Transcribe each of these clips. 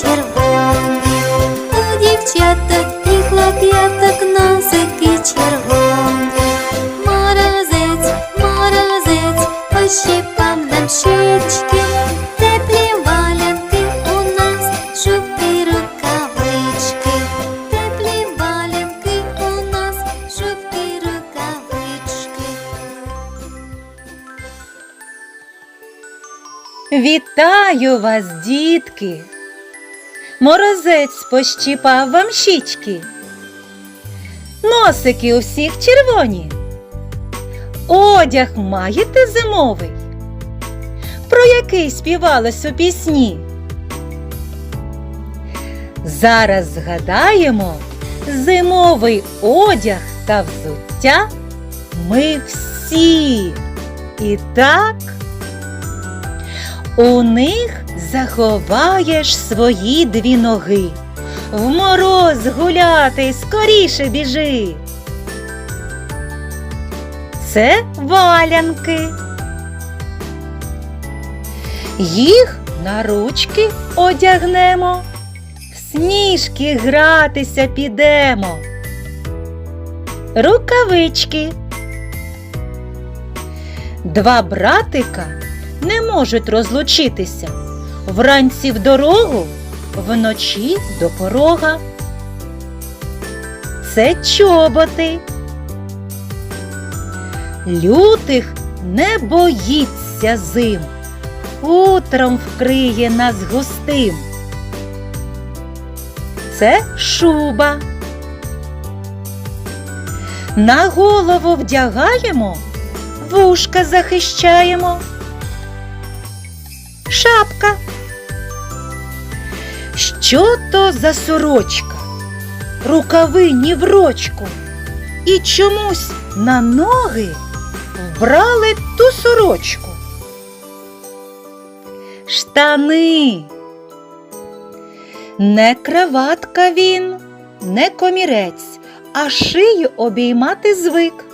червоні, у дівчаток і хлоп'яток носики червоні. Морозець, морозець, пощипав нам щічки, теплі валянки у нас, жовті рукавички, теплі валянки у нас, жовті рукавички. Вітаю вас, дітки! Морозець пощіпав вам щічки. Носики у всіх червоні. Одяг маєте зимовий? Про який співалось у пісні? Зараз згадаємо зимовий одяг та взуття ми всі. І так. У них заховаєш свої дві ноги. В мороз гуляти скоріше біжи. Це валянки. Їх на ручки одягнемо, в сніжки гратися підемо. Рукавички. Два братика не можуть розлучитися. Вранці в дорогу, вночі до порога. Це чоботи. Лютих не боїться зим, хутром вкриє нас густим. Це шуба. На голову вдягаємо, вушка захищаємо шапка. Що то за сорочка? Рукави ні в рочку. І чомусь на ноги вбрали ту сорочку. Штани. Не краватка він, не комірець, а шию обіймати звик.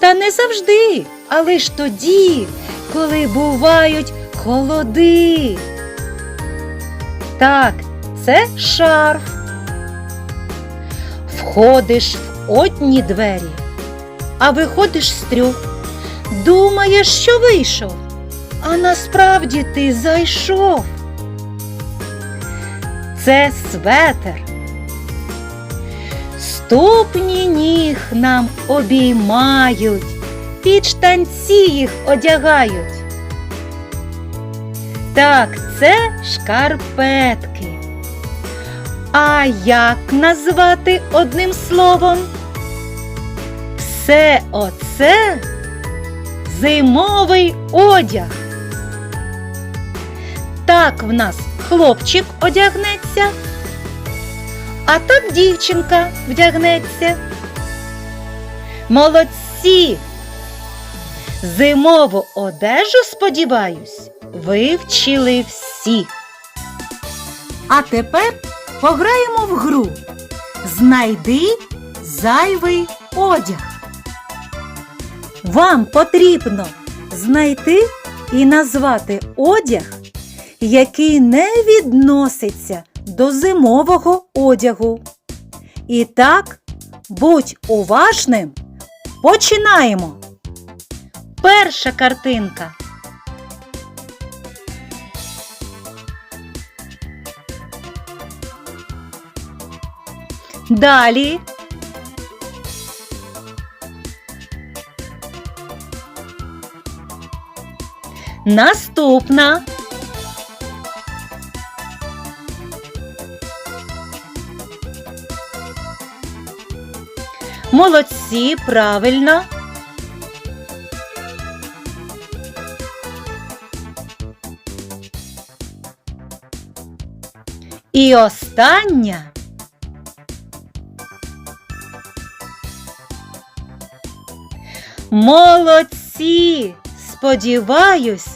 Та не завжди, а лиш тоді, коли бувають холоди. Так, це шарф. Входиш в одні двері, а виходиш з трьох. Думаєш, що вийшов, а насправді ти зайшов. Це светер. Ступні ніг нам обіймають, під штанці їх одягають. Так, це шкарпетки. А як назвати одним словом? Все оце зимовий одяг. Так в нас хлопчик одягнеться, а так дівчинка вдягнеться. Молодці! Зимову одежу, сподіваюсь, вивчили всі. А тепер пограємо в гру. Знайди зайвий одяг. Вам потрібно знайти і назвати одяг, який не відноситься до зимового одягу. І так, будь уважним. Починаємо. Перша картинка. Далі. Наступна. Молодці, правильно. І остання. Молодці! Сподіваюсь,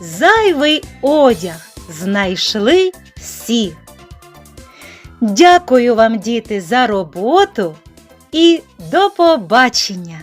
зайвий одяг знайшли всі. Дякую вам, діти, за роботу і до побачення!